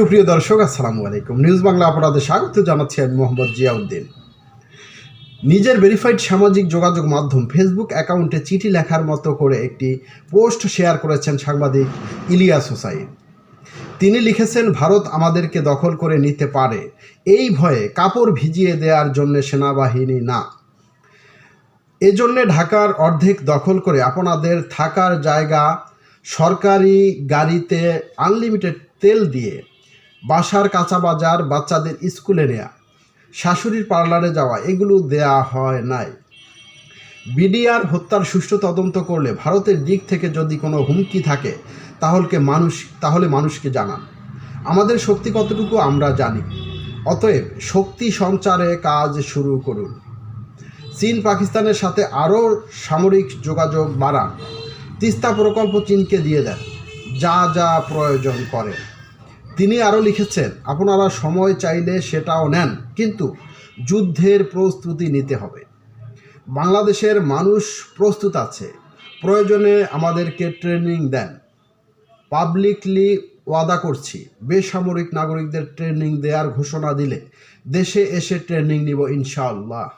সুপ্রিয় দর্শক, আসসালামু আলাইকুম। নিউজ বাংলা আপনাদের স্বাগত জানাচ্ছি আমি মোহাম্মদ জিয়াউদ্দিন। নিজের ভেরিফাইড সামাজিক যোগাযোগ মাধ্যম ফেসবুক অ্যাকাউন্টে চিঠি লেখার মতো করে একটি পোস্ট শেয়ার করেছেন সাংবাদিক ইলিয়াস হোসাইন। তিনি লিখেছেন, ভারত আমাদেরকে দখল করে নিতে পারে। এই ভয়ে কাপড় ভিজিয়ে দেওয়ার জন্য সেনাবাহিনী না। এজন্যে ঢাকার অর্ধেক দখল করে আপনাদের থাকার জায়গা সরকারি গাড়িতে আনলিমিটেড তেল দিয়ে বাসার কাঁচা বাজার বাচ্চাদের স্কুলে নেয়া। শাশুড়ির পার্লারে যাওয়া, এগুলো দেয়া হয় নাই। বিডিআর হত্যার সুষ্ঠু তদন্ত করলে ভারতের দিক থেকে যদি কোনো হুমকি থাকে তাহলে মানুষ, তাহলে মানুষকে জানান। আমাদের শক্তি কতটুকু আমরা জানি। অতএব শক্তি সঞ্চারে কাজ শুরু করুন। চীন পাকিস্তানের সাথে আরও সামরিক যোগাযোগ বাড়ান। তিস্তা প্রকল্প চীনকে দিয়ে দেন। যা যা প্রয়োজন করে তিনি আরও লিখেছেন, আপনারা সময় চাইলে সেটাও নেন, কিন্তু যুদ্ধের প্রস্তুতি নিতে হবে। বাংলাদেশের মানুষ প্রস্তুত আছে, প্রয়োজনে আমাদেরকে ট্রেনিং দেন। পাবলিকলি ওয়াদা করছি, বেসামরিক নাগরিকদের ট্রেনিং দেওয়ার ঘোষণা দিলে দেশে এসে ট্রেনিং নিব ইনশাআল্লাহ।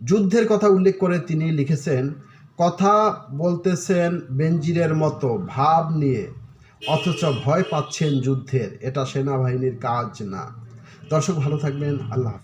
যুদ্ধের কথা উল্লেখ করে তিনি লিখেছেন, কথা বলতেছেন বেঞ্জিরের মতো ভাব নিয়ে অথচ ভয় পাচ্ছেন যুদ্ধের এটা সেনাবাহিনীর কাজ না। দর্শক ভালো থাকবেন আল্লাহ